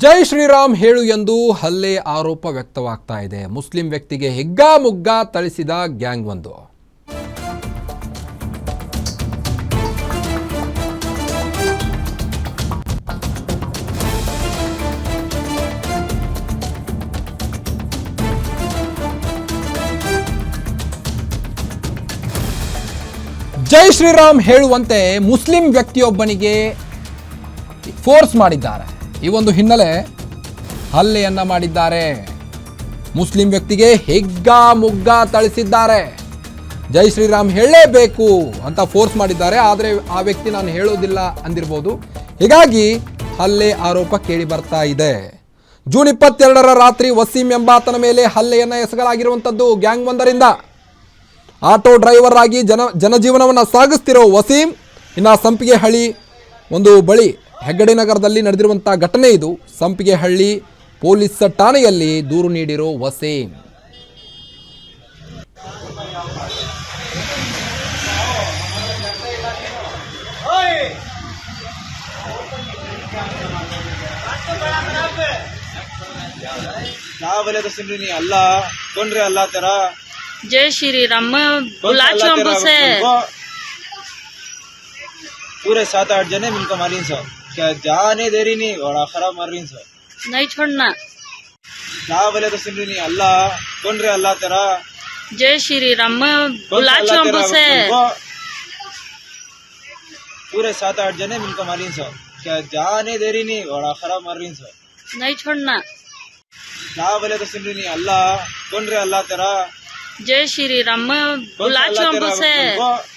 ಜೈ ಶ್ರೀರಾಮ್ ಹೇಳು ಎಂದು ಹಲ್ಲೆ ಆರೋಪ ವ್ಯಕ್ತವಾಗ್ತಾ ಇದೆ. ಮುಸ್ಲಿಂ ವ್ಯಕ್ತಿಗೆ ಹಿಗ್ಗಾಮುಗ್ಗ ಥಳಿಸಿದ ಗ್ಯಾಂಗ್ ಒಂದು. ಜೈ ಶ್ರೀರಾಮ್ ಹೇಳುವಂತೆ ಮುಸ್ಲಿಂ ವ್ಯಕ್ತಿಯೊಬ್ಬನಿಗೆ ಫೋರ್ಸ್ ಮಾಡಿದ್ದಾರೆ. ಈ ಒಂದು ಹಿನ್ನೆಲೆ ಹಲ್ಲೆಯನ್ನ ಮಾಡಿದ್ದಾರೆ. ಮುಸ್ಲಿಂ ವ್ಯಕ್ತಿಗೆ ಹೆಗ್ಗ ಮುಗ್ಗ ತಳಿಸಿದ್ದಾರೆ ಜೈ ಶ್ರೀರಾಮ್ ಹೇಳಲೇಬೇಕು ಅಂತ ಫೋರ್ಸ್ ಮಾಡಿದ್ದಾರೆ. ಆದರೆ ಆ ವ್ಯಕ್ತಿ ನಾನು ಹೇಳೋದಿಲ್ಲ ಅಂದಿರ್ಬೋದು. ಹೀಗಾಗಿ ಹಲ್ಲೆ ಆರೋಪ ಕೇಳಿ ಬರ್ತಾ ಇದೆ. ಜೂನ್ ಇಪ್ಪತ್ತೆರಡರ ರಾತ್ರಿ ವಸೀಂ ಎಂಬಾತನ ಮೇಲೆ ಹಲ್ಲೆಯನ್ನು ಎಸಗಲಾಗಿರುವಂಥದ್ದು ಗ್ಯಾಂಗ್ ಒಂದರಿಂದ. ಆಟೋ ಡ್ರೈವರ್ ಆಗಿ ಜನ ಜನಜೀವನವನ್ನು ಸಾಗಿಸ್ತಿರೋ ವಸೀಂ ಇನ್ನು ಸಂಪಿಗೆ ಹಳಿ ಒಂದು ಬಳಿ ಹೆಗ್ಗಡೆ ನಗರದಲ್ಲಿ ನಡೆದಿರುವಂಥ ಘಟನೆ ಇದು ಸಂಪಿಗೆ ಹಳ್ಳಿ ಪೊಲೀಸ್ ಠಾಣೆಯಲ್ಲಿ ದೂರು ನೀಡಿರೋ ವಸೀಂ क्या बोले तो सुन रही नहीं अल्लाह कौन रे अल्लाह तेरा जय श्री राम मैं कौन सा बुला अल्लाह चौंक तेरा से तुमको? पूरे सात आठ जने मिलकर मारी सो क्या जाने दे रही नहीं बड़ा खराब मार रही सो नहीं छोड़ना क्या बोले तो सुन रही नहीं अल्लाह कौन रे अल्लाह तेरा जय श्री राम मैं कौन सा बुला अल्लाह चौंक तेरा से तुमको? पूरे सात आठ जने मिलकर मारी सो क्या जाने दे रही नहीं बड़ा खराब मार रही सो नहीं छोड़ना क्या बोले तो सुन रही नहीं अल्लाह कौन रे अल्लाह तेरा जय श्री राम मैं कौन सा बुला अल्लाह चौंक तेरा से तुमको?